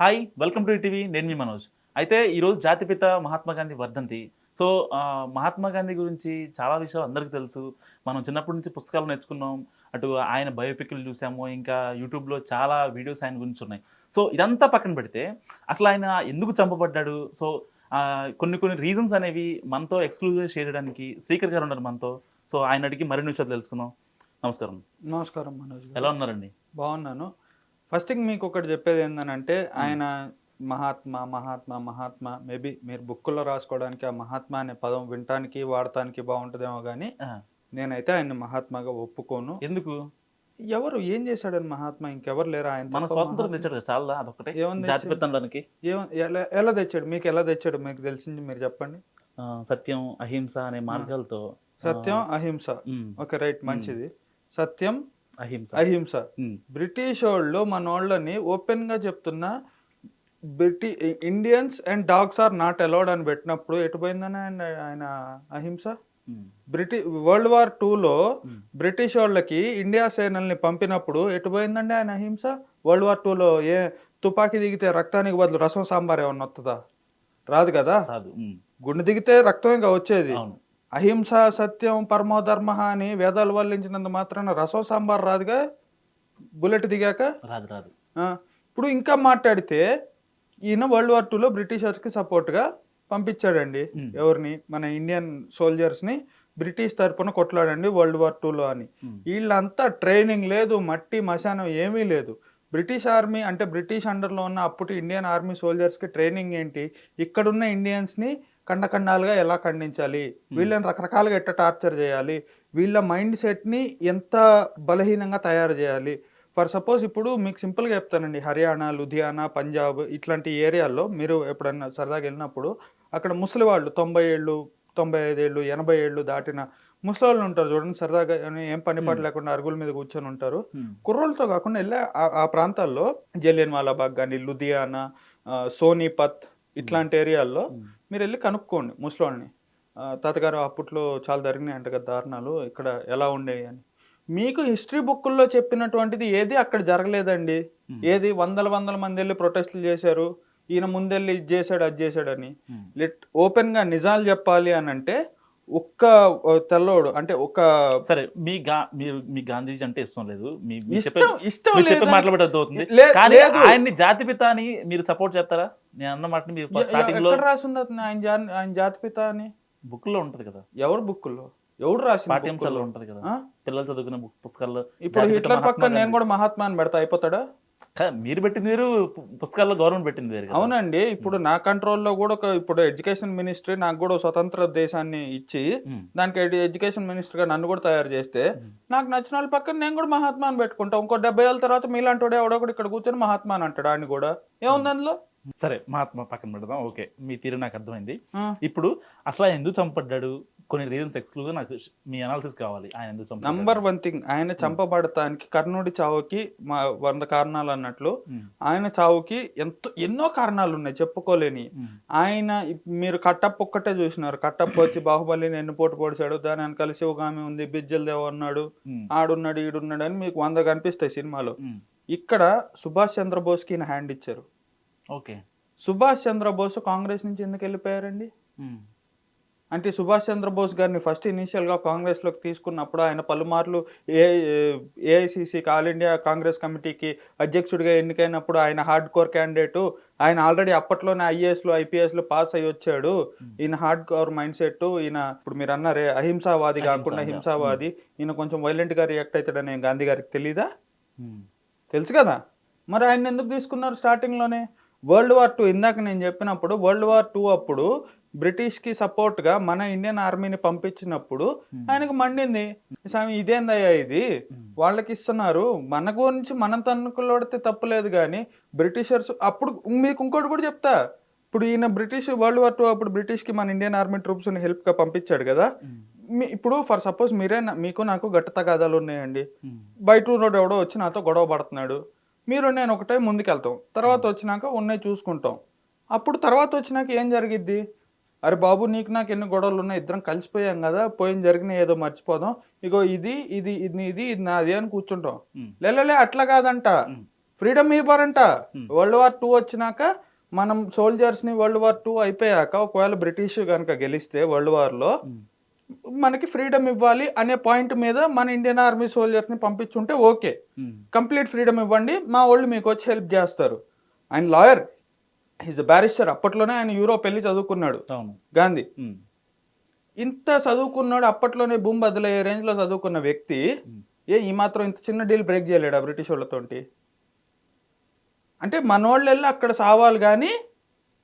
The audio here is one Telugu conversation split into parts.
హాయ్ వెల్కమ్ టు టీవీ నేను మీ మనోజ్. అయితే ఈరోజు జాతిపిత మహాత్మా గాంధీ వర్ధంతి. సో మహాత్మా గాంధీ గురించి చాలా విషయాలు అందరికీ తెలుసు. మనం చిన్నప్పటి నుంచి పుస్తకాలు నేర్చుకున్నాం. అటు ఆయన బయోపిక్లు చూసాము. ఇంకా యూట్యూబ్లో చాలా వీడియోస్ ఆయన గురించి ఉన్నాయి. సో ఇదంతా పక్కన పెడితే అసలు ఆయన ఎందుకు చంపబడ్డాడు? సో కొన్ని కొన్ని రీజన్స్ అనేవి మనతో ఎక్స్క్లూజివ్ షేర్ చేయడానికి స్పీకర్ గారు ఉన్నారు మనతో. సో ఆయన అడిగి మరిన్ని విషయాలు తెలుసుకుందాం. నమస్కారం. నమస్కారం మనోజ్. ఎలా ఉన్నారండి? బాగున్నాను. ఫస్ట్ థింగ్ మీకు ఒకటి చెప్పేది ఏంటంటే ఆయన మహాత్మా మహాత్మా మహాత్మా మేబీ మీరు బుక్కుల్లో రాసుకోవడానికి ఆ మహాత్మా అనే పదం వినటానికి వాడటానికి బాగుంటుందేమో కానీ నేనైతే ఆయన మహాత్మాగా ఒప్పుకోను. ఎందుకు? ఎవరు ఏం చేశాడని మహాత్మా? ఇంకెవరు లేరు ఆయన మన స్వాతంత్రం తెచ్చాడు చాలా అదొకటే ఎలా తెచ్చాడు? మీకు ఎలా తెచ్చాడు? మీకు తెలిసింది మీరు చెప్పండి. సత్యం అహింస అనే మార్గాలతో. సత్యం అహింస. ఓకే రైట్ మంచిది. సత్యం అహింస. అహింస. బ్రిటిష్ వాళ్ళు మన వాళ్ళని ఓపెన్గా చెప్తున్నా బ్రిటి Indians and dogs are not allowed అని పెట్టినప్పుడు ఎటు పోయిందని ఆయన ఆయన అహింస? బ్రిటి వరల్డ్ వార్ టూలో బ్రిటిష్ వాళ్ళకి ఇండియా సేనల్ని పంపినప్పుడు ఎటు పోయిందండి ఆయన అహింస? వరల్డ్ వార్ టూలో ఏ తుపాకీ దిగితే రక్తానికి బదులు రసం సాంబార్ ఏమన్నా వస్తుందా రాదు కదా? గుండె దిగితే రక్తం ఇంకా వచ్చేది. అహింస సత్యం పరమో ధర్మ అని వేదాలు వల్లించినంత మాత్రాన రసం సాంబార్ రాదుగా? బుల్లెట్ దిగాక? రాదు రాదు. ఇప్పుడు ఇంకా మాట్లాడితే ఈయన వరల్డ్ వార్ టూలో బ్రిటిషర్స్కి సపోర్ట్గా పంపించాడండి. ఎవరిని? మన ఇండియన్ సోల్జర్స్ని బ్రిటిష్ తరపున కొట్లాడండి వరల్డ్ వార్ టూలో అని. వీళ్ళంతా ట్రైనింగ్ లేదు మట్టి మశానం ఏమీ లేదు. బ్రిటిష్ ఆర్మీ అంటే బ్రిటిష్ అండర్లో ఉన్న అప్పుడు ఇండియన్ ఆర్మీ సోల్జర్స్కి ట్రైనింగ్ ఏంటి? ఇక్కడున్న ఇండియన్స్ని ఖండఖండాలుగా ఎలా ఖండించాలి? వీళ్ళని రకరకాలుగా ఎట్ట టార్చర్ చేయాలి? వీళ్ళ మైండ్ సెట్ని ఎంత బలహీనంగా తయారు చేయాలి? ఫర్ సపోజ్ ఇప్పుడు మీకు సింపుల్గా చెప్తానండి. హర్యానా లుధియానా పంజాబ్ ఇట్లాంటి ఏరియాల్లో మీరు ఎప్పుడన్నా సరదాగా వెళ్ళినప్పుడు అక్కడ ముసలి వాళ్ళు తొంభై ఏళ్ళు తొంభై ఐదేళ్ళు ఎనభై ఏళ్ళు దాటిన ముసలి వాళ్ళు ఉంటారు చూడండి సరదాగా ఏం పని పాట. లేకుండా అరుగుల మీద కూర్చొని ఉంటారు. కుర్రోళ్ళతో కాకుండా వెళ్ళే ఆ- ప్రాంతాల్లో జలియన్ వాలాబాగ్ కానీ లుధియానా సోనీపత్ ఇట్లాంటి ఏరియాల్లో మీరు వెళ్ళి కనుక్కోండి ముసలోళ్ళని తాతగారు అప్పట్లో చాలా జరిగినాయి అంట కదా దారుణాలు ఇక్కడ ఎలా ఉండేవి అని. మీకు హిస్టరీ బుక్కుల్లో చెప్పినటువంటిది ఏది అక్కడ జరగలేదండి? ఏది వందల వందల మంది వెళ్ళి ప్రొటెస్టులు చేశారు ఈయన ముందెళ్ళి ఇది చేశాడు అది చేశాడని. లిట్ ఓపెన్గా నిజాలు చెప్పాలి అని అంటే ఒక్క తెల్లోడు అంటే ఒక సరే మీ గా మీరు మీ గాంధీజీ అంటే ఇష్టం లేదు. మీ ఇష్టం చెప్పే ఇష్టం చెప్పే మాట్లాడేది కానీ. ఆయన్ని జాతిపిత అని మీరు సపోర్ట్ చేస్తారా? నేను అన్న మాటని మీరు స్టార్టింగ్లో రాసింది ఆయన ఆయన జాతిపిత అని? బుక్లో ఉంటది కదా. ఎవరు బుక్కుల్లో ఎవడు రాసిన పాఠ్యాంశాల్లో ఉంటది కదా? పిల్లలు చదువుకునే బుక్ పుస్తకాల్లో ఇప్పుడు హిట్లర్ పక్కన నేను. కూడా మహాత్మా అని పెడతా. అయిపోతాడా? మీరు పెట్టింది వేరు పు- పుస్తకాల్లో గవర్నమెంట్ పెట్టింది వేరు అవునండి. ఇప్పుడు నా కంట్రోల్లో కూడా ఒక ఇప్పుడు ఎడ్యుకేషన్ మినిస్ట్రీ నాకు కూడా స్వతంత్ర దేశాన్ని ఇచ్చి దానికి ఎడ్యు- ఎడ్యుకేషన్ మినిస్టర్గా నన్ను కూడా తయారు చేస్తే నాకు నచ్చిన వాళ్ళ పక్కన నేను కూడా మహాత్మా అని పెట్టుకుంటా. ఇంకో డెబ్బై ఏళ్ళ తర్వాత మీలాంటి వాడు ఎవడో కూడా ఇక్కడ కూర్చొని మహాత్మా అని అంటాడు ఆయన కూడా? ఏముంది అందులో? సరే మహాత్మా పక్కన పెడదాం. ఓకే మీ తీరు నాకు అర్థమైంది. ఇప్పుడు అసలు ఆయన ఎందుకు చంపడ్డాడు కొన్ని రీజన్స్ ఎక్స్క్లూజివ్ నాకు మీ అనాలిసిస్ కావాలి. ఆయన ఎందుకు చంపడ్డాడు నంబర్ వన్ థింగ్ ఆయన చంపబడటానికి కర్ణుడి చావుకి మా వంద కారణాలు అన్నట్లు ఉమ్, ఆయన చావుకి ఎంతో ఎన్నో కారణాలు ఉన్నాయి చెప్పుకోలేని. ఉమ్, ఆయన మీరు కట్టప్ ఒక్కటే చూసినారు. కట్టప్ వచ్చి బాహుబలిని ఎన్ని పోటు పొడిచాడు దాని వెనకాల శివగామి ఉంది బిజ్జల్ దేవ్ అన్నాడు ఆడున్నాడు ఈడున్నాడు అని మీకు వంద కనిపిస్తాయి సినిమాలో. ఇక్కడ సుభాష్ చంద్రబోస్కి ఈయన హ్యాండ్ ఇచ్చారు. ఓకే. సుభాష్ చంద్రబోస్ కాంగ్రెస్ నుంచి ఎందుకు వెళ్ళిపోయారండి? అంటే సుభాష్ చంద్రబోస్ గారిని ఫస్ట్ ఇనీషియల్గా కాంగ్రెస్లోకి తీసుకున్నప్పుడు ఆయన పలుమార్లు ఏ ఏఐసిసికి ఆల్ ఇండియా కాంగ్రెస్ కమిటీకి అధ్యక్షుడిగా ఎన్నికైనప్పుడు ఆయన హార్డ్ కోర్ క్యాండిడేటు ఆయన ఆల్రెడీ అప్పట్లోనే ఐఏఎస్లో ఐపీఎస్లో పాస్ అయ్యి వచ్చాడు. ఈయన హార్డ్ కోర్ మైండ్ సెట్ ఈయన ఇప్పుడు మీరు అన్నారే అహింసావాది కాకుండా హింసావాది. ఈయన కొంచెం వైలెంట్గా రియాక్ట్ అవుతాడని గాంధీ గారికి తెలీదా? తెలుసు కదా? మరి ఆయన ఎందుకు తీసుకున్నారు స్టార్టింగ్లోనే వరల్డ్ వార్ టూ ఇందాక నేను చెప్పినప్పుడు వరల్డ్ వార్ టూ అప్పుడు బ్రిటిష్కి సపోర్ట్గా మన ఇండియన్ ఆర్మీని పంపించినప్పుడు ఉమ్, ఆయనకు మండింది. స్వామి ఇదేందయ్యా ఇది? ఉమ్, వాళ్ళకి ఇస్తున్నారు. మన గురించి మనం తన్నుకులాడితే తప్పులేదు కానీ బ్రిటిషర్స్ అప్పుడు మీకు ఇంకోటి కూడా చెప్తా. ఇప్పుడు ఈయన బ్రిటిష్ వరల్డ్ వార్ టూ అప్పుడు బ్రిటిష్కి మన ఇండియన్ ఆర్మీ ట్రూప్స్ని హెల్ప్గా పంపించాడు కదా. మీ ఇప్పుడు ఫర్ సపోజ్ మీరే నా- మీకు నాకు గట్ట తగాదాలు ఉన్నాయండి. బయట రోడ్ ఎవడో వచ్చి నాతో గొడవ పడుతున్నాడు. మీరు నేను ఒకటే ముందుకెళ్తాం. తర్వాత వచ్చినాక ఉన్నాయి చూసుకుంటాం. అప్పుడు తర్వాత వచ్చినాక ఏం జరిగిద్ది? అరే బాబు నీకు నాకు ఎన్ని గొడవలు ఉన్నాయి? ఇద్దరం కలిసిపోయాం కదా పోయిన జరిగిన ఏదో మర్చిపోదాం. ఇగో ఇది ఇది ఇది ఇది ఇది నాది అని కూర్చుంటాం. లేలే అట్లా కాదంట. ఫ్రీడమ్ ఇవ్వరంట. వరల్డ్ వార్ టూ వచ్చినాక మనం సోల్జర్స్ని వరల్డ్ వార్ టూ అయిపోయాక ఒకవేళ బ్రిటిష్ కనుక గెలిస్తే వరల్డ్ వార్లో. మనకి ఫ్రీడమ్ ఇవ్వాలి అనే పాయింట్ మీద మన ఇండియన్ ఆర్మీ సోల్జర్స్ని పంపించుంటే ఓకే. ఉమ్. కంప్లీట్ ఫ్రీడమ్ ఇవ్వండి. మా వాళ్ళు మీకు వచ్చి హెల్ప్ చేస్తారు. ఆయన లాయర్. ఈజ్ బ్యారిస్టర్ అప్పట్లోనే ఆయన యూరోప్ వెళ్ళి చదువుకున్నాడు. గాంధీ. ఉమ్. ఇంత చదువుకున్నాడు అప్పట్లోనే భూమి బదులయ్యే రేంజ్లో చదువుకున్న వ్యక్తి. ఉమ్. ఏ ఈ మాత్రం ఇంత చిన్న డీల్ బ్రేక్ చేయలేడా బ్రిటిష్ వాళ్ళతోటి? అంటే మనోళ్ళు వెళ్ళి అక్కడ సావాలి కానీ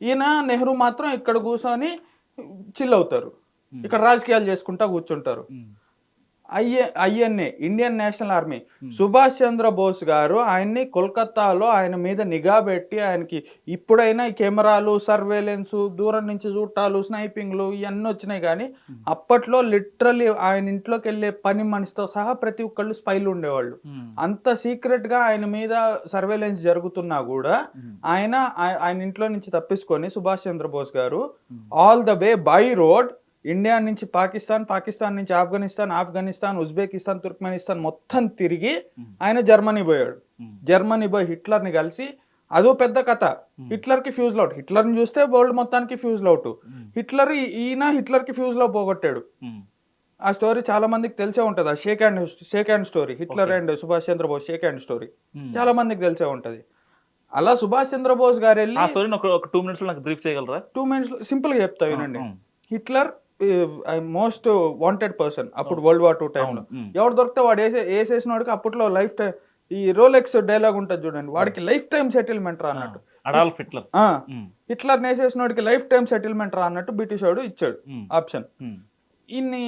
ఈయన నెహ్రూ మాత్రం ఇక్కడ కూర్చొని చిల్ అవుతారు. ఇక్కడ రాజకీయాలు చేసుకుంటా కూర్చుంటారు ఉమ్. IA INA Indian National Army Hmm. Subhash Chandra Bose గారు ఆయన్ని కోల్కతాలో ఆయన మీద నిఘా పెట్టి ఆయనకి ఇప్పుడైనా కెమెరాలు సర్వేలెన్స్ దూరం నుంచి చూట్టాలు స్నైపింగ్లు ఇవన్నీ వచ్చినాయి కానీ Hmm. అప్పట్లో లిటరలీ ఆయన ఇంట్లోకి వెళ్ళే పని మనిషితో సహా ప్రతి ఒక్కళ్ళు స్పైలు ఉండేవాళ్ళు. అంత సీక్రెట్గా ఆయన మీద సర్వేలెన్స్ జరుగుతున్నా కూడా. ఆయన ఆయ- ఆయన ఇంట్లో నుంచి తప్పించుకొని సుభాష్ చంద్రబోస్ గారు. All the way by road India నుంచి పాకిస్తాన్ పాకిస్తాన్ నుంచి ఆఫ్ఘనిస్తాన్ ఆఫ్ఘనిస్తాన్ ఉజ్బెకిస్తాన్ తుర్క్మెనిస్తాన్ మొత్తం తిరిగి. ఆయన జర్మనీ పోయాడు. జర్మనీ పోయి హిట్లర్ని కలిసి అదో పెద్ద కథ. హిట్లర్కి ఫ్యూజ్ అవుట్ హిట్లర్ని చూస్తే వరల్డ్ మొత్తానికి ఫ్యూజ్ అవుట్. హిట్లర్ ఈయన హిట్లర్కి ఫ్యూజ్లో పోగొట్టాడు. ఆ స్టోరీ చాలా మందికి తెలిసే ఉంటుంది ఆ shake hand shake hand story Hitler. And Subhash Chandra Bose shake hand story. చాలా మందికి తెలిసే ఉంటది అలా సుభాష్ చంద్రబోస్ గారు వెళ్ళి టూ మినిట్స్ నాకు బ్రీఫ్ చేయగలరా టూ మినిట్స్ సింపుల్గా చెప్తా వినండి um. Hitler most wanted person అప్పుడు వరల్డ్ వార్ టూ టైంలో. ఎవడు దొరికితే వాడు వేసే వేసేసిన వాడికి అప్పట్లో లైఫ్ టైం ఈ రోలెక్స్ డైలాగ్ ఉంటుంది చూడండి వాడికి లైఫ్ టైం సెటిల్మెంట్ రా అన్నట్టు అడాల్ఫ్ హిట్లర్. హిట్లర్ వేసేసిన వాడికి లైఫ్ టైం సెటిల్మెంట్ రా అన్నట్టు బ్రిటిష్ వాడు ఇచ్చాడు. ఆప్షన్. ఇన్ని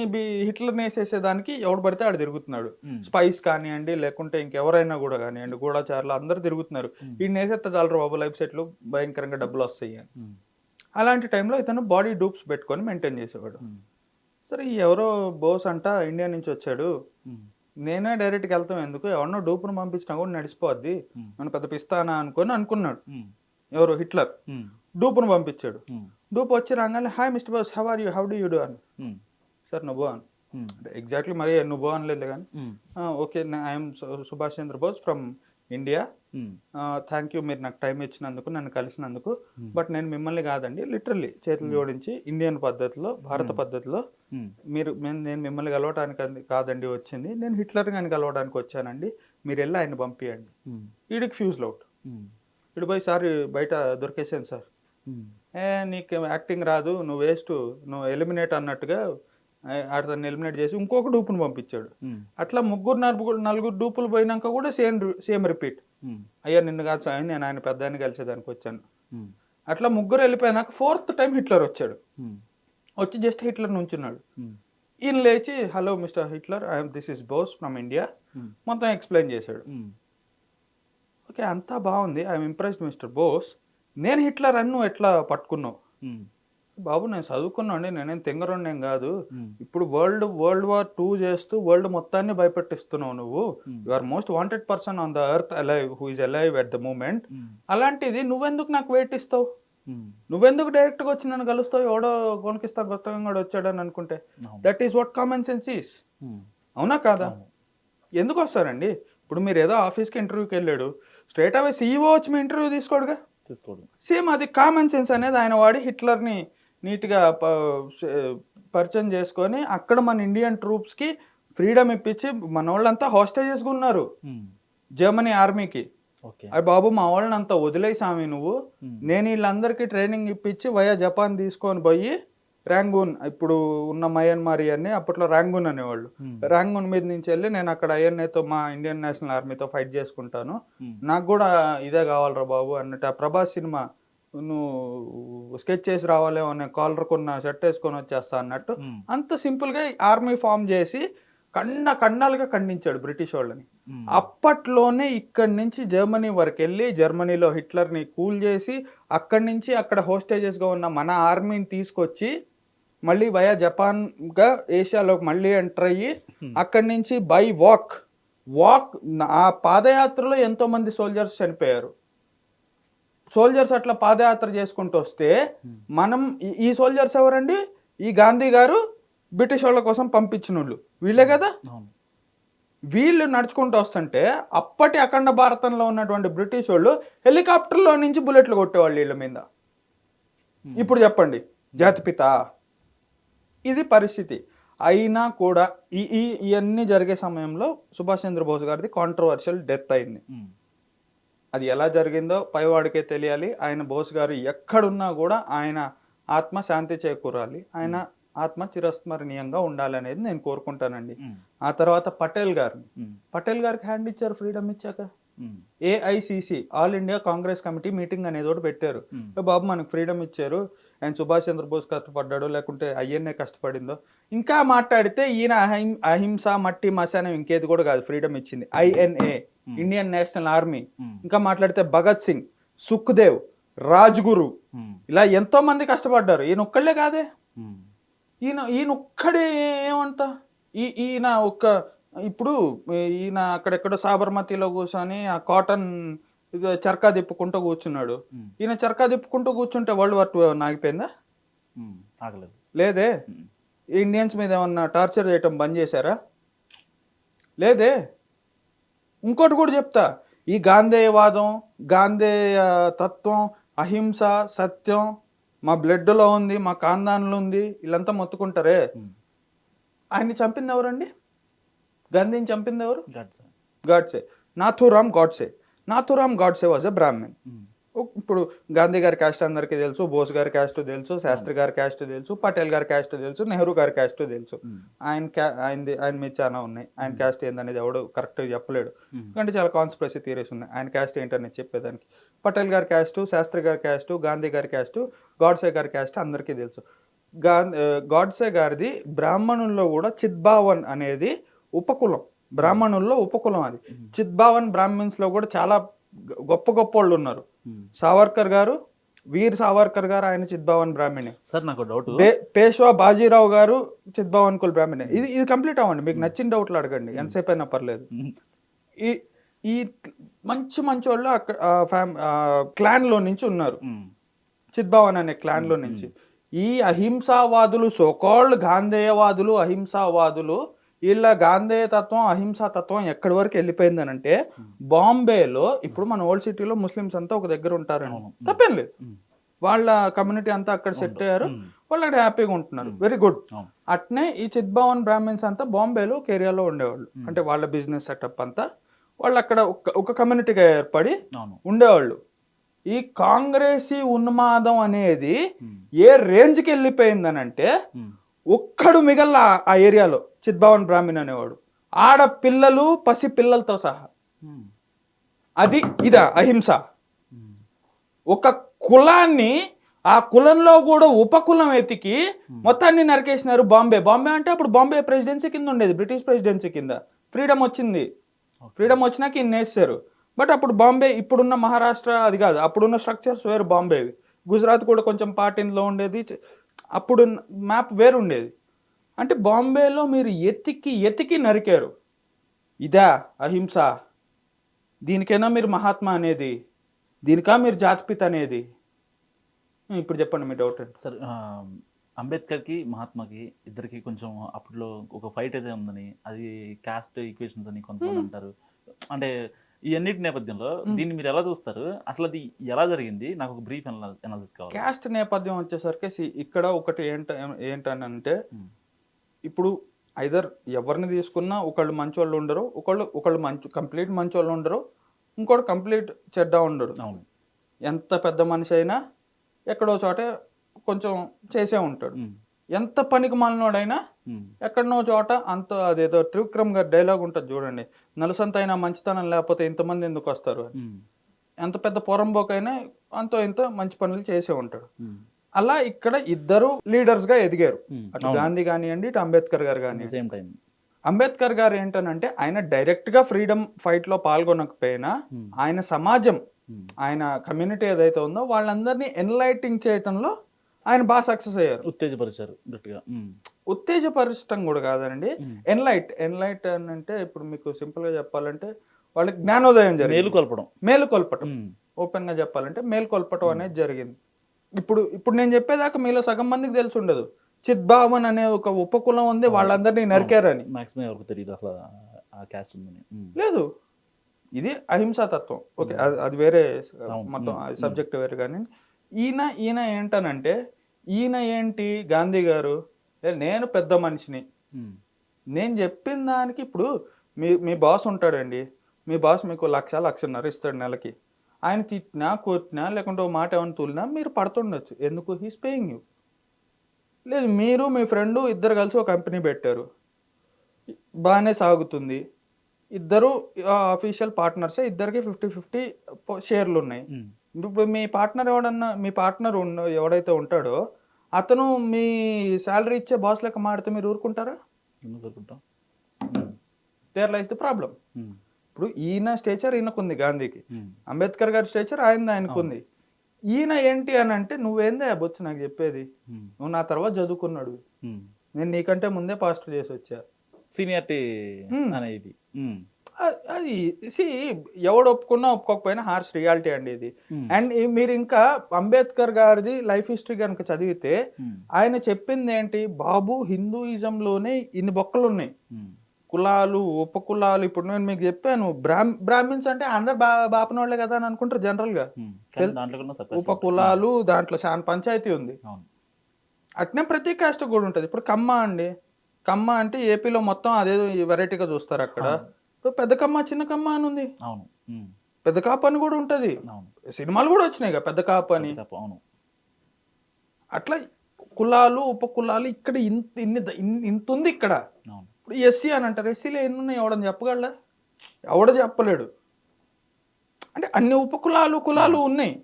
హిట్లర్ వేసేసేదానికి ఎవడు పడితే ఆడు తిరుగుతున్నాడు. స్పైస్ కానివ్వండి లేకుంటే ఇంకెవరైనా కూడా కానివ్వండి గూఢచారులు అందరూ తిరుగుతున్నారు. ఈ నేసేస్తే చాలరు బాబు లైఫ్ సెట్లు భయంకరంగా డబ్బులు వస్తాయి అని. అలాంటి టైంలో ఇతను బాడీ డూప్స్ పెట్టుకొని మెయింటైన్ చేసేవాడు. సరే ఎవరో బోస్ అంట ఇండియా నుంచి వచ్చాడు. నేనే డైరెక్ట్గా వెళ్తాం ఎందుకు ఎవరినో డూపును పంపించినా కూడా నడిచిపోద్ది. నన్ను పెద్ద పిస్తానా అనుకొని అనుకున్నాడు. ఎవరు హిట్లర్. డూపును పంపించాడు. డూప్ వచ్చి రాగానే hi mister boss how are you how do you do అని. సార్ నువ్వు అని. ఎగ్జాక్ట్లీ మరి నువ్వు అనలేదు కానీ. Okay I'm Subhash Chandra Bose from India. Thank you మీరు నాకు టైం ఇచ్చినందుకు నన్ను కలిసినందుకు Hmm. బట్ నేను మిమ్మల్ని కాదండి లిటరల్లీ చేతులు జోడించి ఇండియన్ పద్ధతిలో భారత Hmm. పద్ధతిలో. మీరు నేను మిమ్మల్ని కలవడానికి అంది- కాదండి వచ్చింది నేను హిట్లర్ గాని కలవడానికి వచ్చానండి మీరు వెళ్ళి ఆయన పంపించండి. వీడికి ఫ్యూజ్ అవుట్. ఇటు పోయి సార్ బయట దొరికేసాను సార్. ఏ నీకు యాక్టింగ్ రాదు నువ్వు వేస్ట్ నువ్వు ఎలిమినేట్ అన్నట్టుగా అతన్ని ఎలిమినేట్ చేసి ఇంకొక డూపును పంపించాడు. అట్లా ముగ్గురు నలుగురు నలుగురు డూపులు పోయినాక కూడా సేమ్ సేమ్ రిపీట్. అయ్యా నిన్ను కాదు సార్ నేను ఆయన పెద్ద ఆయన కలిసేదానికి వచ్చాను. అట్లా ముగ్గురు వెళ్ళిపోయినాక ఫోర్త్ టైం హిట్లర్ వచ్చాడు. వచ్చి జస్ట్ హిట్లర్ నుంచున్నాడు. ఈయన లేచి hello mister Hitler I'm this is Bose from India. మొత్తం ఎక్స్ప్లెయిన్ చేశాడు. ఓకే అంతా బాగుంది ఐఎమ్ ఇంప్రెస్డ్ మిస్టర్ బోస్ నేను హిట్లర్ అని నువ్వు ఎట్లా పట్టుకున్నావు. బాబు నేను చదువుకున్నాండి నేనేం తెంగరోండేం కాదు. ఇప్పుడు వరల్డ్ వరల్డ్ వార్ టూ చేస్తూ వరల్డ్ మొత్తాన్ని భయపెట్టిస్తున్నావు నువ్వు. You are most wanted person on the earth alive who is alive at the moment. అలాంటిది నువ్వెందుకు నాకు వెయిట్ ఇస్తావు. నువ్వెందుకు డైరెక్ట్గా వచ్చి నన్ను కలుస్తావు ఎవడో కొనికిస్తా కూడా వచ్చాడని అనుకుంటే. That is what common sense is. అవునా కాదా. ఎందుకు వస్తారండి ఇప్పుడు మీరు ఏదో ఆఫీస్కి ఇంటర్వ్యూకి వెళ్ళాడు స్ట్రైట్ అవే సీఈఓ వచ్చి మీ ఇంటర్వ్యూ తీసుకోడుగా తీసుకోడు సేమ్ అది కామన్ సెన్స్ అనేది ఆయన వాడి హిట్లర్ని నీట్గా పరిచయం చేసుకొని అక్కడ మన ఇండియన్ ట్రూప్స్కి ఫ్రీడమ్ ఇప్పించి మన వాళ్ళంతా హాస్టేజెస్గా ఉన్నారు. జర్మనీ ఆర్మీకి అరే బాబు మా వాళ్ళని అంతా వదిలేసామి నువ్వు. నేను వీళ్ళందరికీ ట్రైనింగ్ ఇప్పించి వయా జపాన్ తీసుకొని పోయి ర్యాంగూన్ ఇప్పుడు ఉన్న మయన్మార్ ఇవన్నీ అప్పట్లో ర్యాంగూన్ అనేవాళ్ళు. ర్యాంగూన్ మీద నుంచి వెళ్ళి నేను అక్కడ ఐఎన్ఏతో మా ఇండియన్ నేషనల్ ఆర్మీతో ఫైట్ చేసుకుంటాను. నాకు కూడా ఇదే కావాలరా బాబు అన్నట్టు ఆ ప్రభాస్ సినిమా నువ్వు స్కెచ్ చేసి రావాలేమో నేను కాలర్ కొన్న షర్ట్ వేసుకొని వచ్చేస్తా అన్నట్టు. అంత సింపుల్గా ఆర్మీ ఫామ్ చేసి కన్న కన్నాలుగా ఖండించాడు బ్రిటిష్ వాళ్ళని. అప్పట్లోనే ఇక్కడి నుంచి జర్మనీ వరకు వెళ్ళి జర్మనీలో హిట్లర్ని కూల్ చేసి అక్కడి నుంచి అక్కడ హోస్టేజెస్గా ఉన్న మన ఆర్మీని తీసుకొచ్చి మళ్ళీ వయా జపాన్గా ఏషియాలోకి మళ్ళీ ఎంటర్ అయ్యి. అక్కడి నుంచి బై వాక్ వాక్ ఆ పాదయాత్రలో ఎంతో మంది సోల్జర్స్ చనిపోయారు సోల్జర్స్ అట్లా పాదయాత్ర చేసుకుంటూ వస్తే Hmm. మనం ఈ- సోల్జర్స్ ఎవరండి? ఈ గాంధీ గారు బ్రిటిష్ వాళ్ళ కోసం పంపించిన వాళ్ళు వీళ్ళే కదా? అవును. వీళ్ళు నడుచుకుంటూ వస్తుంటే అప్పటి అఖండ భారతంలో ఉన్నటువంటి బ్రిటిష్ వాళ్ళు హెలికాప్టర్లో నుంచి బుల్లెట్లు కొట్టేవాళ్ళు వీళ్ళ మీద. ఇప్పుడు చెప్పండి. జాతిపిత ఇది పరిస్థితి. అయినా కూడా ఈ ఇవన్నీ జరిగే సమయంలో సుభాష్ చంద్రబోస్ గారిది కాంట్రవర్షియల్ డెత్ అయింది. అది ఎలా జరిగిందో పైవాడికే తెలియాలి ఆయన బోస్ గారు ఎక్కడున్నా కూడా ఆయన ఆత్మ శాంతి చేకూరాలి ఆయన ఆత్మ చిరస్మరణీయంగా ఉండాలి అనేది నేను కోరుకుంటానండి. ఆ తర్వాత పటేల్ ఉమ్. పటేల్ గారికి హ్యాండ్ ఇచ్చారు ఫ్రీడమ్ ఇచ్చాక. AICC all India Congress committee meeting అనేది ఒకటి పెట్టారు. బాబు మనకు ఫ్రీడమ్ ఇచ్చారు. ఆయన సుభాష్ చంద్రబోస్ కష్టపడ్డాడు లేకుంటే ఐఎన్ఏ కష్టపడిందో. ఇంకా మాట్లాడితే ఈయన అహిం అహింస మట్టి మశానం ఇంకేది కూడా కాదు ఫ్రీడమ్ ఇచ్చింది. INA Indian National Army. ఇంకా మాట్లాడితే భగత్ సింగ్ సుఖ్దేవ్ రాజ్గురు. ఇలా ఎంతో మంది కష్టపడ్డారు. ఈయన ఒక్కళ్ళే కాదే. ఈయన ఈయన ఒక్కడే ఏమంట ఈ ఈయన ఒక్క ఇప్పుడు ఈయన అక్కడెక్కడో సాబర్మతిలో కూర్చొని ఆ కాటన్ ఇది చరకా తిప్పుకుంటూ కూర్చున్నాడు. ఈయన చరకా తిప్పుకుంటూ కూర్చుంటే వరల్డ్ వార్ టూ ఏమన్నా ఆగిపోయిందా. ఆగలేదు. లేదే. ఇండియన్స్ మీద ఏమన్నా టార్చర్ చేయటం బంద్ చేశారా? లేదే. ఇంకోటి కూడా చెప్తా. ఈ గాంధేయవాదం గాంధేయ తత్వం అహింస సత్యం మా బ్లడ్లో ఉంది మా కాందాన్లో ఉంది వీళ్ళంతా మొత్తుకుంటారే. ఆయన్ని చంపింది ఎవరండి? గాంధీని చంపింది ఎవరు. Godse Nathuram Godse Nathuram Godse was a Brahmin. ఇప్పుడు గాంధీ గారి క్యాస్ట్ అందరికీ తెలుసు బోస్ గారి క్యాస్ట్ తెలుసు శాస్త్రి గారి క్యాస్ట్ తెలుసు పటేల్ గారి క్యాస్ట్ తెలుసు నెహ్రూ గారి క్యాస్ట్ తెలుసు. ఉమ్. ఆయన ఆయనది ఆయన మీద చాలా ఉన్నాయి. ఆయన క్యాస్ట్ ఏందనేది ఎవడు కరెక్ట్గా చెప్పలేడు. ఎందుకంటే చాలా కాన్స్పిరసీ థియరీస్ ఉన్నాయి. ఆయన క్యాస్ట్ ఏంటనేది చెప్పేదానికి. పటేల్ గారి క్యాస్ట్ శాస్త్రి గారి క్యాస్ట్ గాంధీ గారి క్యాస్ట్ గాడ్సే గారి క్యాస్ట్ అందరికీ తెలుసు. గా గాడ్సే గారిది బ్రాహ్మణుల్లో కూడా చిద్భావన్ అనేది ఉపకులం. బ్రాహ్మణుల్లో ఉపకులం అది. చిద్భావన్ బ్రాహ్మిన్స్లో కూడా చాలా గొప్ప గొప్ప వాళ్ళు ఉన్నారు. సావర్కర్ గారు వీర్ సావర్కర్ గారు ఆయన చిద్భావన్ బ్రాహ్మణే. సార్ నాకు డౌట్. పేష్వా బాజీరావు గారు చిద్భావన్ కుల్ బ్రాహ్మణే. ఇది ఇది కంప్లీట్ అవ్వండి మీకు నచ్చిన డౌట్లు అడగండి ఎంతసేపు అయినా పర్లేదు. ఈ ఈ మంచి మంచి వాళ్ళు ఫ్యామ్ క్లాన్లో నుంచి ఉన్నారు. చిద్భావన్ అనే క్లాన్లో నుంచి. ఈ అహింసావాదులు సోకాల్డ్ గాంధేయవాదులు అహింసావాదులు వీళ్ళ గాంధేయ తత్వం అహింసా తత్వం ఎక్కడి వరకు వెళ్ళిపోయిందనంటే బాంబేలో ఇప్పుడు మన ఓల్డ్ సిటీలో ముస్లిమ్స్ అంతా ఒక దగ్గర అవును. తప్పేం లేదు. వాళ్ళ కమ్యూనిటీ అంతా అక్కడ సెట్ అయ్యారు. వాళ్ళు అక్కడ హ్యాపీగా ఉంటున్నారు. Very good. అట్నే ఈ చిద్భావన్ బ్రాహ్మిన్స్ అంతా బాంబేలో ఒక ఏరియాలో ఉండేవాళ్ళు. అంటే వాళ్ళ బిజినెస్ సెటప్ అంతా. వాళ్ళు అక్కడ ఒక కమ్యూనిటీగా ఏర్పడి ఉండేవాళ్ళు. ఈ కాంగ్రెసీ ఉన్మాదం అనేది. ఏ రేంజ్కి వెళ్ళిపోయిందనంటే. ఒక్కడు మిగల్ల ఆ ఏరియాలో చిద్భావన్ బ్రాహ్మణ్ అనేవాడు. ఆడపిల్లలు పసి పిల్లలతో సహా. అది ఇదా అహింస. ఒక కులాన్ని ఆ కులంలో కూడా ఉపకులం ఎతికి మొత్తాన్ని నరికేసినారు బాంబే. బాంబే అంటే అప్పుడు బాంబే ప్రెసిడెన్సీ కింద ఉండేది బ్రిటిష్ ప్రెసిడెన్సీ కింద. ఫ్రీడమ్ వచ్చింది. ఫ్రీడమ్ వచ్చినాక ఇన్ని వేస్తారు బట్ అప్పుడు బాంబే ఇప్పుడున్న మహారాష్ట్ర అది కాదు. అప్పుడున్న స్ట్రక్చర్స్ వేరు బాంబేవి. గుజరాత్ కూడా కొంచెం పార్టీలో ఉండేది. అప్పుడు మ్యాప్ వేరు ఉండేది అంటే బాంబేలో మీరు ఎతికి ఎతికి నరికారు. ఇదా అహింస. దీనికైనా మీరు మహాత్మా అనేది. దీనికా మీరు జాతిపిత అనేది. ఇప్పుడు చెప్పండి మీ డౌట్ సార్ అంబేద్కర్కి మహాత్మాకి ఇద్దరికి కొంచెం అప్పట్లో ఒక ఫైట్ అయితే ఉందని అది క్యాస్ట్ ఈక్వేషన్స్ అని కొంతమంది అంటారు. అంటే ఈ అన్నిటి నేపథ్యంలో దీన్ని మీరు ఎలా చూస్తారు? అసలు అది ఎలా జరిగింది? నాకు ఒక బ్రీఫ్ అనాలిసిస్ కావాలి. క్యాస్ట్ నేపథ్యం వచ్చేసరికి ఇక్కడ ఒకటి ఏంట ఏంటని అంటే. ఇప్పుడు ఐదర్ ఎవరిని తీసుకున్నా ఒకళ్ళు మంచి వాళ్ళు ఉండరు ఒకళ్ళు ఒకళ్ళు మంచి కంప్లీట్ మంచి వాళ్ళు ఉండరు ఇంకోటి కంప్లీట్ చెడ్డ ఉండడు. అవును. ఎంత పెద్ద మనిషి అయినా ఎక్కడో చోట కొంచెం చేసే ఉంటాడు. ఎంత పనికి మాలినోడైనా. ఎక్కడనో చోట అంత అదేదో త్రివిక్రమ్ గారి డైలాగ్ ఉంటుంది చూడండి నలుసంత అయినా మంచితనం లేకపోతే ఇంతమంది ఎందుకు వస్తారు. ఎంత పెద్ద పొరంబోకైనా అంతో ఇంత మంచి పనులు చేసే ఉంటాడు. అలా ఇక్కడ ఇద్దరు లీడర్స్గా ఎదిగారు. అటు గాంధీ కానివ్వండి ఇటు అంబేద్కర్ గారు కానివ్వండి టైం అంబేద్కర్ గారు ఏంటనంటే ఆయన డైరెక్ట్గా ఫ్రీడమ్ ఫైట్లో పాల్గొనకపోయినా. ఆయన సమాజం. ఆయన కమ్యూనిటీ ఏదైతే ఉందో వాళ్ళందరినీ ఎన్లైటింగ్ చేయటంలో ఆయన బాగా సక్సెస్ అయ్యారు. ఉత్తేజపరిచారు గట్టిగా. ఉత్తేజపరచడం కూడా కాదండి. ఎన్లైట్ ఎన్లైట్ అని అంటే ఇప్పుడు మీకు సింపుల్గా చెప్పాలంటే వాళ్ళకి జ్ఞానోదయం జరిగింది. మేలు కొల్పడం. మేలు కొల్పటం. ఉమ్. ఓపెన్గా చెప్పాలంటే మేలు కొల్పటం అనేది జరిగింది. ఇప్పుడు ఇప్పుడు నేను చెప్పేదాకా మీలో సగం మందికి తెలిసి ఉండదు. చిద్భావన్ అనే ఒక ఉపకులం ఉంది వాళ్ళందరినీ నరికారని. మాక్సిమం ఎవరికి తెలియదు అసలు ఆ క్యాస్ట్ ఉందని. లేదు. ఇది అహింసా తత్వం ఓకే అది- వేరే. మొత్తం సబ్జెక్ట్ వేరే కానీ ఈయన ఈయన ఏంటనంటే ఈయన ఏంటి గాంధీ గారు? "ఏ, నేను పెద్ద మనిషిని. నేను చెప్పిన దానికి ఇప్పుడు మీ మీ బాస్ ఉంటాడండి. మీ బాస్ మీకు లక్ష లక్షన్నర ఇస్తాడు నెలకి. ఆయన తిట్టినా కొట్టినా లేకుంటే ఒక మాట ఏమైనా తూలినా మీరు పడుతుండొచ్చు. ఎందుకు? హీస్ పేయింగ్ యూ లేదు మీరు మీ ఫ్రెండ్ ఇద్దరు కలిసి ఒక కంపెనీ పెట్టారు. బాగానే సాగుతుంది. ఇద్దరు అఫీషియల్ పార్ట్నర్సే ఇద్దరికి ఫిఫ్టీ ఫిఫ్టీ షేర్లు ఉన్నాయి. ఇప్పుడు మీ పార్ట్నర్ ఎవడన్నా మీ పార్ట్నర్ ఉన్న ఎవడైతే ఉంటాడో అతను మీ శాలరీ ఇచ్చే బాస్ లెక్క మాడితే మీరు ఊరుకుంటారా? ఎందుకు there lies the problem um. ఇప్పుడు ఈయన స్టేచర్ ఈయనకుంది గాంధీకి. ఉమ్. అంబేద్కర్ గారి స్టేచర్ ఆయన ఆయనకుంది. ఈయన ఏంటి అని అంటే నువ్వేందే బొచ్చు నాకు చెప్పేది. నువ్వు నా తర్వాత చదువుకున్నాడు. నేను నీకంటే ముందే పాస్టర్ చేసి వచ్చా. సీనియారిటీ. అనేది. అది సి ఎవడు ఒప్పుకున్నా ఒప్పుకోకపోయినా హార్స్ రియాలిటీ అండి ఇది. అండ్ మీరు ఇంకా అంబేద్కర్ గారిది లైఫ్ హిస్టరీ కనుక చదివితే. ఆయన చెప్పింది ఏంటి బాబు హిందూయిజంలోనే ఇన్ని బొక్కలు ఉన్నాయి. కులాలు ఉపకులాలు ఇప్పుడు నేను మీకు చెప్పాను. బ్రాహ్మ బ్రాహ్మిన్స్ అంటే అందరు బా బాపనోళ్ళే కదా అని అనుకుంటారు separation ఉంటుంది. ఉపకులాలు దాంట్లో చాలా పంచాయతీ ఉంది. అట్నే ప్రతి కాస్ట్ కూడా ఉంటుంది. ఇప్పుడు కమ్మ అండి. కమ్మ అంటే ఏపీలో మొత్తం అదేదో వెరైటీగా చూస్తారు అక్కడ. పెద్ద కమ్మ చిన్న కమ్మ అని ఉంది. అవును. పెద్ద కాపు అని కూడా ఉంటుంది. సినిమాలు కూడా వచ్చినాయి కదా పెద్ద కాపు అని. అవును. అట్లా కులాలు ఉపకులాలు ఇక్కడ ఇంత ఇన్ని ఇంత ఉంది ఇక్కడ. ఇప్పుడు ఎస్సీ అని అంటారు. ఎస్సీలో ఎన్ని ఉన్నాయి ఎవడని చెప్పగలరా ఎవడ చెప్పలేడు. అంటే అన్ని ఉపకులాలు కులాలు ఉన్నాయి.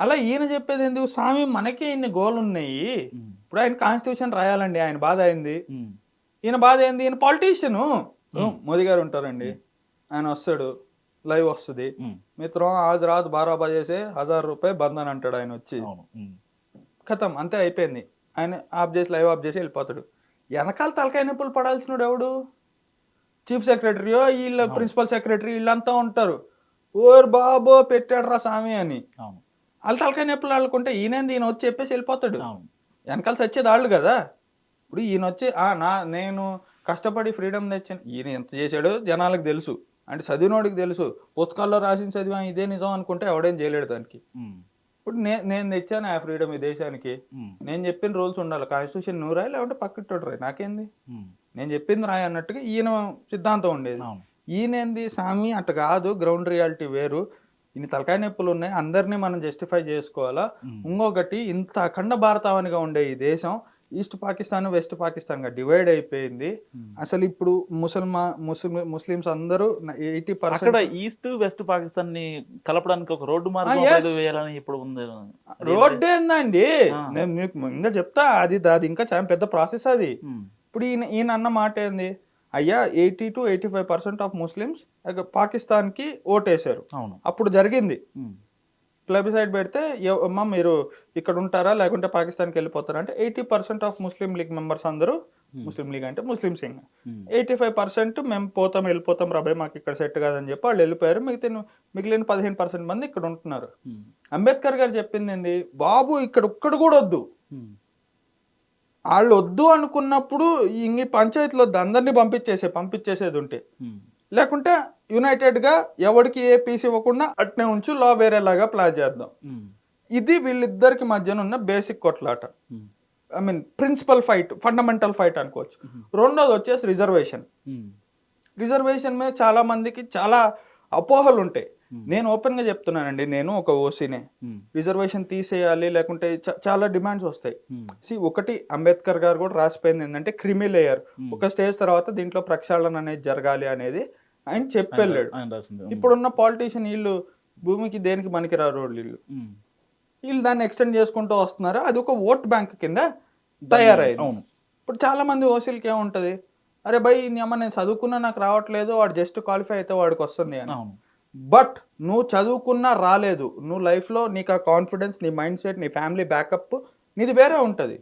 అలా ఈయన చెప్పేది ఎందుకు స్వామి మనకే ఇన్ని గోలు ఉన్నాయి. ఇప్పుడు ఆయన కాన్స్టిట్యూషన్ రాయాలండి. ఆయన బాధ అయింది. ఈయన బాధ ఏంది? ఈయన పాలిటీషియను మోదీ గారు ఉంటారండి. ఆయన వస్తాడు. లైవ్ వస్తుంది. మిత్రం ఆజ్ రాత్ బారా బజేసే హజార్ రూపాయి బంధన్ అంటాడు ఆయన వచ్చి. ఖతం అంతే అయిపోయింది. ఆయన ఆఫ్ చేసి లైవ్ ఆఫ్ చేసి వెళ్ళిపోతాడు. వెనకాల తలకాయ నొప్పులు పడాల్సినోడు ఎవడు? చీఫ్ సెక్రటరీయో వీళ్ళ ప్రిన్సిపల్ సెక్రటరీ వీళ్ళంతా ఉంటారు. ఓర్ బాబో పెట్టాడు రా స్వామి అని వాళ్ళ తలకాయ నొప్పులు వాళ్ళకుంటే ఈయనేంది? ఈయన వచ్చి చెప్పేసి వెళ్ళిపోతాడు. వెనకాల చచ్చేది వాళ్ళు కదా. ఇప్పుడు ఈయన వచ్చి "ఆ, నా నేను కష్టపడి ఫ్రీడమ్ తెచ్చాను ఈయన ఎంత చేశాడో జనాలకు తెలుసు. అంటే చదివినోడికి తెలుసు. పుస్తకాల్లో రాసిన చదివా ఇదే నిజం అనుకుంటే ఎవడేం చేయలేడు దానికి. ఇప్పుడు నే నేను తెచ్చాను ఆ ఫ్రీడమ్ ఈ దేశానికి. నేను చెప్పిన రూల్స్ ఉండాలి. కాన్స్టిట్యూషన్ నువ్వు రాయి లేకుంటే పక్కటోడు రాయి. నాకేంది. నేను చెప్పింది రాయి అన్నట్టుగా ఈయన సిద్ధాంతం ఉండేది. ఈయనేంది? సామి అటు కాదు. గ్రౌండ్ రియాలిటీ వేరు. ఇన్ని తలకాయ నొప్పులు ఉన్నాయి. అందరినీ మనం జస్టిఫై చేసుకోవాలా. ఇంకొకటి ఇంత అఖండ భారతావనిగా ఉండే ఈ దేశం ఈస్ట్ పాకిస్తాన్ వెస్ట్ పాకిస్తాన్గా డివైడ్ అయిపోయింది ఉమ్. అసలు ఇప్పుడు ముసల్మా ముస్లిం ముస్లిమ్స్ అందరూ ఎయిటీ పర్సెంట్ ఈస్ట్ వెస్ట్ పాకిస్తాన్ని కలపడానికి ఒక రోడ్డు మార్గం yes. ఏదో వేయాలని ఇప్పుడు ఉంది రోడ్డు ఏందండి. నేను మీకు ఇంకా చెప్తా అది అది ఇంకా చాలా పెద్ద ప్రాసెస్ అది ఉమ్. ఇప్పుడు ఈయన ఈయన అన్న మాట ఏంది అయ్యా eighty two eighty five percent of Muslims పాకిస్తాన్కి ఓటేశారు అవును అప్పుడు జరిగింది ఉమ్. ప్లబిసైడ్ పెడితే అమ్మ మీరు ఇక్కడ ఉంటారా? లేకుంటే పాకిస్తాన్కి వెళ్ళిపోతారా? అంటే eighty percent of Muslim League members అందరూ ముస్లిం లీగ్ అంటే ముస్లిం సింగ్. ఎయిటీ ఫైవ్ పర్సెంట్ మేము పోతాం వెళ్ళిపోతాం రాబాయ్ మాకు ఇక్కడ సెట్ కాదని చెప్పి వాళ్ళు వెళ్ళిపోయారు. మిగతా మిగిలిన పదిహేను పర్సెంట్ మంది ఇక్కడ ఉంటున్నారు. అంబేద్కర్ గారు చెప్పింది ఏంది? బాబు ఇక్కడ ఒక్కడు కూడా వద్దు. వాళ్ళు వద్దు అనుకున్నప్పుడు ఇంక పంచాయతీలో వద్దు అందరినీ పంపించేసే పంపించేసేది ఉంటే. లేకుంటే యునైటెడ్గా ఎవరికి ఏ పీస్ ఇవ్వకుండా అట్నే ఉంచు లా వేరేలాగా ప్లాన్ చేద్దాం. ఇది వీళ్ళిద్దరికి మధ్యన ఉన్న బేసిక్ కొట్లాట. I mean principle fight fundamental fight అనుకోవచ్చు రెండోది వచ్చేసి రిజర్వేషన్. రిజర్వేషన్ మీద చాలా మందికి చాలా అపోహలు ఉంటాయి. నేను ఓపెన్గా చెప్తున్నానండి నేను ఒక ఓసీనే. రిజర్వేషన్ తీసేయాలి లేకుంటే చాలా డిమాండ్స్ వస్తాయి. సి ఒకటి అంబేద్కర్ గారు కూడా రాసిపోయింది ఏంటంటే క్రిమి లేయర్ Hmm. ఒక స్టేజ్ తర్వాత దీంట్లో ప్రక్షాళన అనేది జరగాలి అనేది ఆయన రాసింది. ఉమ్. ఇప్పుడున్న పాలిటీషియన్ వీళ్ళు భూమికి దేనికి పనికిరారు వీళ్ళు ఉమ్. వీళ్ళు దాన్ని ఎక్స్టెండ్ చేసుకుంటూ వస్తున్నారు? అది ఒక ఓట్ బ్యాంక్ కింద తయారైంది. ఇప్పుడు చాలా మంది ఓసీలకి ఏముంటది? అరే భయ్ అమ్మ నేను చదువుకున్నా నాకు రావట్లేదు వాడు జస్ట్ క్వాలిఫై అయితే వాడికి వస్తుంది అని. బట్ నువ్వు చదువుకున్నా రాలేదు. నువ్వు లైఫ్లో నీకు ఆ కాన్ఫిడెన్స్ నీ మైండ్ సెట్ నీ ఫ్యామిలీ బ్యాకప్ నీది వేరే ఉంటుంది.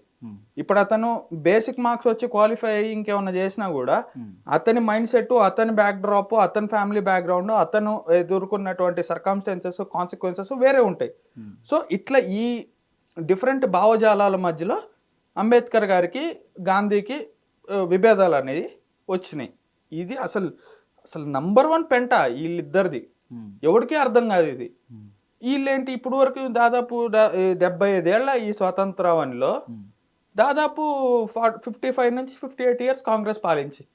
ఇప్పుడు అతను బేసిక్ మార్క్స్ వచ్చి క్వాలిఫై అయ్యి ఇంకేమన్నా చేసినా కూడా ఉమ్. అతని మైండ్ సెట్ అతని బ్యాక్ డ్రాప్ అతని ఫ్యామిలీ బ్యాక్గ్రౌండ్ అతను ఎదుర్కొన్నటువంటి సర్కామ్స్టెన్సెస్ కాన్సిక్వెన్సెస్ వేరే ఉంటాయి. సో ఇట్లా ఈ డిఫరెంట్ భావజాలాల మధ్యలో అంబేద్కర్ గారికి గాంధీకి విభేదాలు అనేవి వచ్చినాయి. ఇది అసలు అసలు నంబర్ వన్ పెంట వీళ్ళిద్దరిది. ఎవరికీ అర్థం కాదు ఇది. వీళ్ళేంటి ఇప్పుడు వరకు దాదాపు డెబ్బై ఐదేళ్ళ ఈ స్వాతంత్రావనిలో ఉమ్, దాదాపు ఫిఫ్టీ ఫైవ్ నుంచి ఫిఫ్టీ ఎయిట్ ఇయర్స్ కాంగ్రెస్ పాలించి.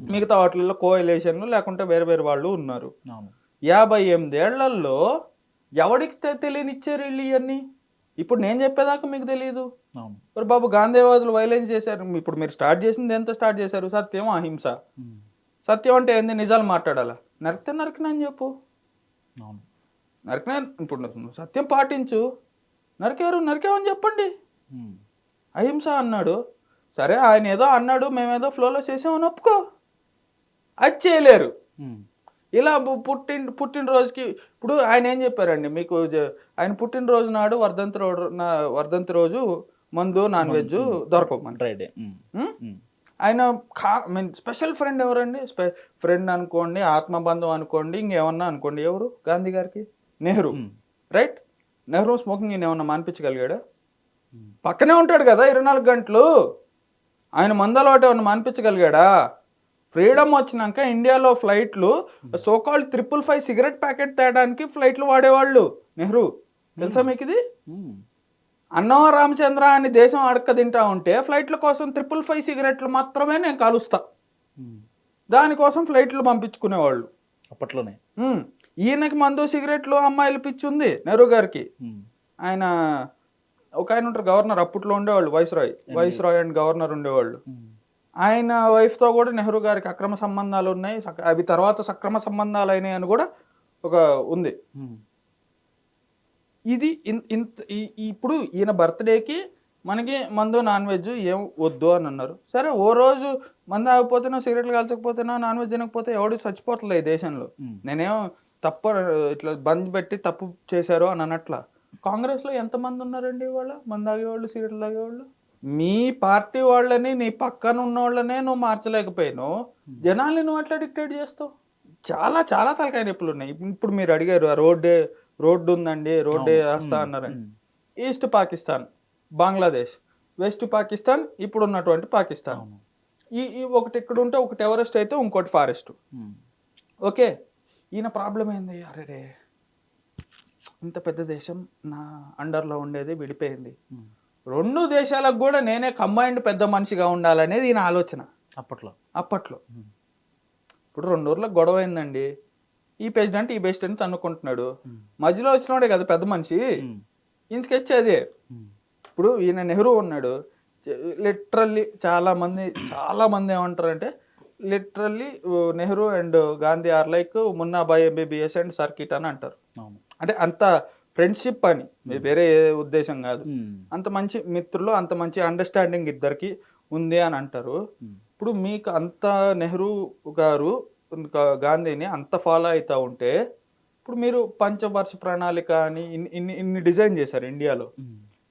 మిగతా వాటిల్లో కోఎలేషన్లు లేకుంటే వేరే వేరే వాళ్ళు ఉన్నారు. యాభై ఎనిమిదేళ్ళలో ఎవడికి తె- తెలియనిచ్చారు వీళ్ళు ఇవన్నీ ఇప్పుడు నేను చెప్పేదాకా మీకు తెలియదు మరి బాబు గాంధీవాదులు వైలెన్స్ చేశారు. ఇప్పుడు మీరు స్టార్ట్ చేసింది ఎంత స్టార్ట్ చేశారు? సత్యం అహింస. సత్యం అంటే ఏంది? నిజాలు మాట్లాడాలా? నరికితే నరికినా అని చెప్పు. నరికినా ఇప్పుడు సత్యం పాటించు. నరికారు నరికామని చెప్పండి. అహింస అన్నాడు. సరే ఆయన ఏదో అన్నాడు మేమేదో ఫ్లోలో చేసామని ఒప్పుకో. అది చేయలేరు. ఇలా పుట్టిన పుట్టినరోజుకి ఇప్పుడు ఆయన ఏం చెప్పారండి? మీకు ఆయన పుట్టినరోజు నాడు వర్ధంతి రోజు నా వర్ధంతి రోజు మందు నాన్ వెజ్ దొరకమని? ఉమ్, ఆయన కా మీన్ స్పెషల్ ఫ్రెండ్ ఎవరండి? స్పె ఫ్రెండ్ అనుకోండి ఆత్మబంధం అనుకోండి ఇంకేమన్నా అనుకోండి ఎవరు? గాంధీ గారికి? నెహ్రూ. రైట్? నెహ్రూ స్మోకింగ్ ఏమన్నా మానిపించగలిగాడా? పక్కనే ఉంటాడు కదా ఇరవై నాలుగు గంటలు. ఆయన మందలవాటి ఏమన్నా మానిపించగలిగాడా? ఫ్రీడమ్ వచ్చినాక ఇండియాలో ఫ్లైట్లు so called triple five cigarette packet తేయడానికి ఫ్లైట్లు వాడేవాళ్ళు. నెహ్రూ తెలుసా మీకు ఇది అన్నవ రామచంద్ర అని దేశం అడక్క తింటా ఉంటే ఫ్లైట్ల కోసం ట్రిపుల్ ఫైవ్ సిగరెట్లు మాత్రమే నేను కాలుస్తా. దానికోసం ఫ్లైట్లు పంపించుకునేవాళ్ళు. అప్పట్లోనే. ఈయనకి మందు సిగరెట్లు అమ్మాయిలు పిచ్చి ఉంది నెహ్రూ గారికి. ఆయన ఒక ఆయన ఉంటారు గవర్నర్. అప్పట్లో ఉండేవాళ్ళు viceroy viceroy and governor ఉండేవాళ్ళు. ఆయన వైఫ్తో కూడా నెహ్రూ గారికి అక్రమ సంబంధాలు ఉన్నాయి. అవి తర్వాత సక్రమ సంబంధాలు అయినాయి అని కూడా ఒక ఉంది. ఇది ఇంత ఇప్పుడు ఈయన బర్త్డేకి మనకి మందు నాన్ వెజ్ ఏం వద్దు అని అన్నారు. సరే ఓ రోజు మందు ఆగిపోతేనో సిగరెట్లు కాల్చకపోతేనో నాన్ వెజ్ తినకపోతే ఎవడు చచ్చిపోతలే ఈ దేశంలో. నేనేం తప్పు ఇట్లా బంద్ పెట్టి తప్పు చేశారు అని అనట్లా కాంగ్రెస్లో ఎంతమంది ఉన్నారండి ఇవాళ? మందు తాగేవాళ్ళు సిగరెట్లు తాగేవాళ్ళు? మీ పార్టీ వాళ్ళని నీ పక్కన ఉన్న వాళ్ళనే నువ్వు మార్చలేకపోయినావు జనాల్ని నువ్వు ఎట్లా డిక్టేట్ చేస్తావు? చాలా చాలా తలకాయ నొప్పులు ఉన్నాయి. ఇప్పుడు మీరు అడిగారు ఆ రోడ్డే రోడ్డు ఉందండి రోడ్డే. వేస్తా ఉమ్, ఈస్ట్ పాకిస్తాన్ బంగ్లాదేశ్. వెస్ట్ పాకిస్తాన్ ఇప్పుడు ఉన్నటువంటి పాకిస్తాన్ ఈ ఈ ఒకటి ఇక్కడ ఉంటే ఒకటి ఎవరెస్ట్ అయితే ఇంకోటి ఫారెస్ట్. ఓకే. ఈయన ప్రాబ్లం ఏంది? అరే రే ఇంత పెద్ద దేశం నా అండర్లో ఉండేది విడిపోయింది. రెండు దేశాలకు కూడా నేనే కంబైన్డ్ పెద్ద మనిషిగా ఉండాలనేది ఈయన ఆలోచన. అప్పట్లో. అప్పట్లో. ఇప్పుడు రెండు ఊర్లకు గొడవ అయిందండి. ఈ ప్రెసిడెంట్ ఈ ప్రెసిడెంట్ తన్నుకుంటున్నాడు. ఉమ్, మధ్యలో వచ్చినోడే కదా పెద్ద మనిషి. ఈయన స్కెచ్ అదే. ఇప్పుడు ఈయన నెహ్రూ ఉన్నాడు. లిటరల్లీ చాలా మంది చాలా మంది ఏమంటారంటే literally Nehru and Gandhi are like Munnabhai MBBS and circuit అని అంటారు. అవును. అంటే అంత ఫ్రెండ్షిప్ అని వేరే ఏ ఉద్దేశం కాదు. అంత మంచి మిత్రులు అంత మంచి అండర్స్టాండింగ్ ఇద్దరికి ఉంది అని అంటారు. ఇప్పుడు మీకు అంత నెహ్రూ గారు గాంధీని అంత ఫాలో అవుతా ఉంటే ఇప్పుడు మీరు పంచవర్ష ప్రణాళిక అని ఇన్ని ఇన్ని డిజైన్ చేశారు ఇండియాలో.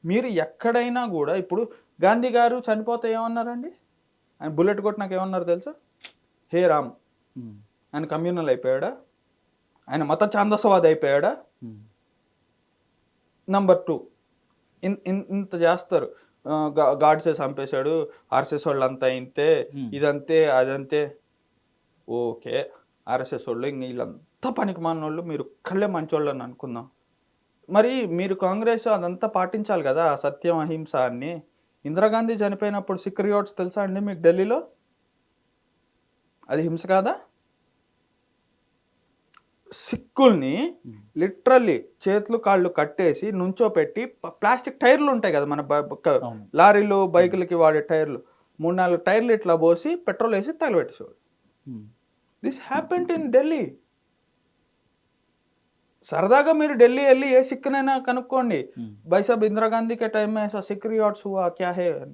మీరు ఎక్కడైనా కూడా ఇప్పుడు గాంధీ గారు చనిపోతే ఏమన్నారండి? ఆయన బుల్లెట్ కొట్టినాక ఏమన్నారు తెలుసా? హే రామ్ ఆయన కమ్యూనల్ అయిపోయాడా? ఆయన మత ఛాందసవాది అయిపోయాడా? నంబర్ టూ ఇన్ ఇన్- ఇంత చేస్తారు. గాడ్సే చంపేశాడు ఆర్ఎస్ఎస్ వాళ్ళు అంతా ఇంతే Hmm. ఇదంతే అదంతే. ఓకే ఆర్ఎస్ఎస్ వాళ్ళు ఇంక వీళ్ళంతా పనికి మానోళ్ళు మీరు ఒక్కళ్ళే మంచోళ్ళు అని అనుకుందాం. మరి మీరు కాంగ్రెస్ అదంతా పాటించాలి కదా సత్యం అహింస అని ఇందిరాగాంధీ చనిపోయినప్పుడు సిక్ రియోట్స్ తెలుసా అండి మీకు ఢిల్లీలో? అది హింస కాదా? సిక్కుల్ని లిటరల్లీ చేతులు కాళ్ళు కట్టేసి నుంచో పెట్టి ప్లాస్టిక్ టైర్లు ఉంటాయి కదా మన లారీలు బైకులకి వాడే టైర్లు. మూడు నాలుగు టైర్లు ఇట్లా పోసి పెట్రోల్ వేసి తగలబెట్టేసేవాడు దిస్ హ్యాపెంట్ ఇన్ ఢిల్లీ సరదాగా మీరు ఢిల్లీ వెళ్ళి ఏ సిక్కునైనా కనుక్కోండి. బైసాబ్ ఇందిరాగాంధీ కే టైం ఐసా సిక్ హువా క్యా హే?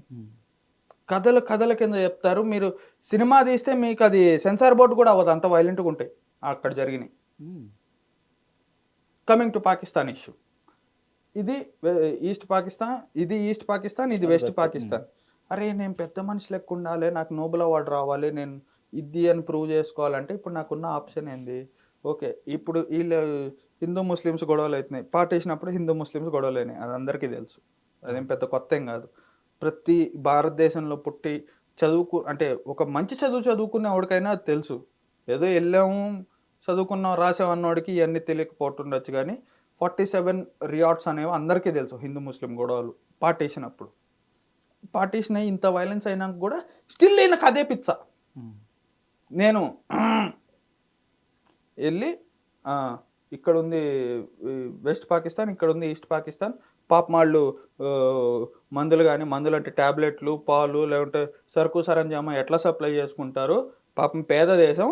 కథలు కథల కింద చెప్తారు. మీరు సినిమా తీస్తే మీకు అది సెన్సార్ బోర్డు కూడా అవ్వదు. అంత వైలెంట్గా ఉంటాయి. అక్కడ జరిగినాయి కమింగ్ టు పాకిస్తాన్ ఇష్యూ ఇది ఈస్ట్ పాకిస్తాన్ ఇది ఈస్ట్ పాకిస్తాన్ ఇది వెస్ట్ పాకిస్తాన్ అరే నేను పెద్ద మనిషి లెక్క ఉండాలి నాకు నోబెల్ అవార్డు రావాలి నేను ఇది అని ప్రూవ్ చేసుకోవాలంటే ఇప్పుడు నాకున్న ఆప్షన్ ఏంది? ఓకే ఇప్పుడు వీళ్ళు హిందూ ముస్లిమ్స్ గొడవలు అవుతున్నాయి. పాటేసినప్పుడు హిందూ ముస్లిమ్స్ గొడవలు అయినాయి. అది అందరికీ తెలుసు. అదేం పెద్ద కొత్త ఏం కాదు. ప్రతి భారతదేశంలో పుట్టి చదువుకు అంటే ఒక మంచి చదువు చదువుకునే ఎవరికైనా అది తెలుసు. ఏదో వెళ్ళాము చదువుకున్నాం రాసాం అన్నోడికి ఇవన్నీ తెలియకపోతుండొచ్చు కానీ ఫార్టీ సెవెన్ రియార్డ్స్ అనేవి అందరికీ తెలుసు హిందూ ముస్లిం గొడవలు పార్టీషన్ అప్పుడు పార్టీషన్ అయ్యి ఇంత వైలెన్స్ అయినాక కూడా స్టిల్ ఈయనకు అదే పిచ్చ. నేను వెళ్ళి ఇక్కడ ఉంది వెస్ట్ పాకిస్తాన్ ఇక్కడ ఉంది ఈస్ట్ పాకిస్తాన్. పాపం వాళ్ళు మందులు కానీ మందులు అంటే ట్యాబ్లెట్లు పాలు లేకుంటే సరుకు సరంజామా ఎట్లా సప్లై చేసుకుంటారు? పాపం పేద దేశం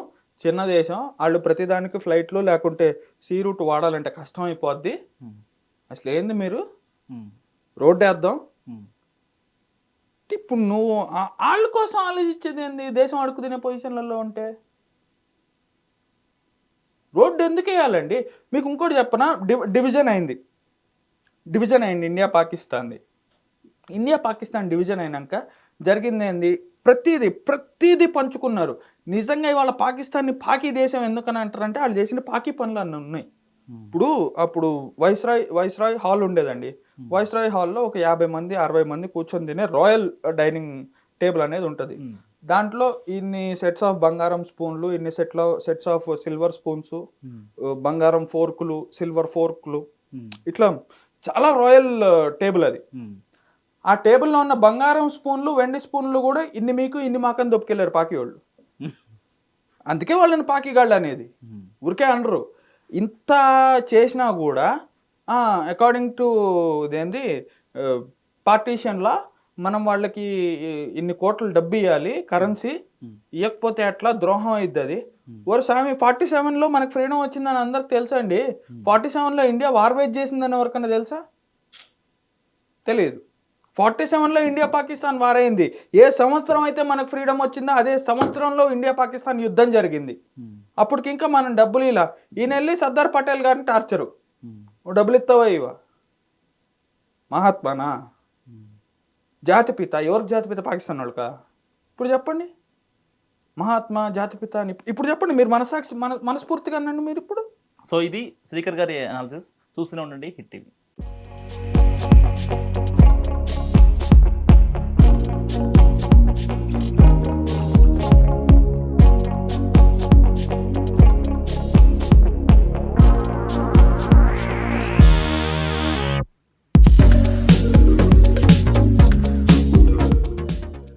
చిన్న దేశం వాళ్ళు ప్రతిదానికి ఫ్లైట్లు లేకుంటే సీ రూట్ వాడాలంటే కష్టం అయిపోద్ది. అసలు ఏంది మీరు. రోడ్డు వేద్దాం. ఇప్పుడు నువ్వు వాళ్ళ కోసం ఆలోచించేది ఏంది? దేశం అడుగు తినే పొజిషన్లలో ఉంటే. రోడ్డు ఎందుకు వేయాలండి? మీకు ఇంకోటి చెప్పనా? డివ్ డివిజన్ అయింది. డివిజన్ అయింది. ఇండియా పాకిస్తాన్ది. ఇండియా పాకిస్తాన్ డివిజన్ అయినాక జరిగింది ఏంది ప్రతిదీ ప్రతిదీ పంచుకున్నారు నిజంగా ఇవాళ పాకిస్తాన్ని పాకీ దేశం ఎందుకని అంటారంటే వాళ్ళు చేసిన పాకీ పనులు అన్నీ ఉన్నాయి. ఇప్పుడు అప్పుడు వైస్రాయ్ వైస్రాయ్ హాల్ ఉండేదండి వైస్రాయ్ హాల్లో ఒక యాభై మంది అరవై మంది కూర్చొని తినే రాయల్ డైనింగ్ టేబుల్ అనేది ఉంటుంది. దాంట్లో ఇన్ని సెట్స్ ఆఫ్ బంగారం స్పూన్లు ఇన్ని సెట్ల సెట్స్ ఆఫ్ సిల్వర్ స్పూన్స్. బంగారం ఫోర్కులు సిల్వర్ ఫోర్కులు. ఇట్లా చాలా రాయల్ టేబుల్ అది. ఆ టేబుల్లో ఉన్న బంగారం స్పూన్లు వెండి స్పూన్లు కూడా ఇన్ని మీకు ఇన్ని మాకని దొప్పుకెళ్ళారు పాకి వాళ్ళు అందుకే వాళ్ళని పాకిగాళ్ళు అనేది. ఊరికే అనరు. ఇంత చేసినా కూడా అకార్డింగ్ టు ఇదేంది పార్టీషన్లా మనం వాళ్ళకి ఇన్ని కోట్లు డబ్బు ఇవ్వాలి కరెన్సీ ఇవ్వకపోతే అట్లా ద్రోహం అయింది అది. ఓరు స్వామి ఫార్టీ సెవెన్లో మనకు ఫ్రీడమ్ వచ్చిందని అందరికి తెలుసా అండి? ఫార్టీ సెవెన్లో ఇండియా వార్ వేజ్ చేసిందని ఎవరికైనా తెలుసా? తెలియదు ఫార్టీ సెవెన్లో ఇండియా పాకిస్తాన్ వార్ అయింది ఏ సంవత్సరం అయితే మనకు ఫ్రీడమ్ వచ్చిందో అదే సంవత్సరంలో ఇండియా పాకిస్తాన్ యుద్ధం జరిగింది. ఉమ్. అప్పటికి ఇంకా మనం డబ్బులు ఇలా. ఈయన వెళ్ళి సర్దార్ పటేల్ గారిని టార్చరు. నువ్వు డబ్బులు ఇస్తావా ఇవా మహాత్మానా? ఉమ్. జాతిపిత ఎవరికి జాతిపిత? పాకిస్తాన్ వాళ్ళకా? ఇప్పుడు చెప్పండి. మహాత్మా జాతిపిత అని ఇప్పుడు చెప్పండి. మీరు మనసాక్షి మన మనస్ఫూర్తిగా అనండి మీరు ఇప్పుడు. సో ఇది శ్రీకర్ గారి అనాలిసిస్ చూస్తూనే ఉండండి హిట్ టీవీ.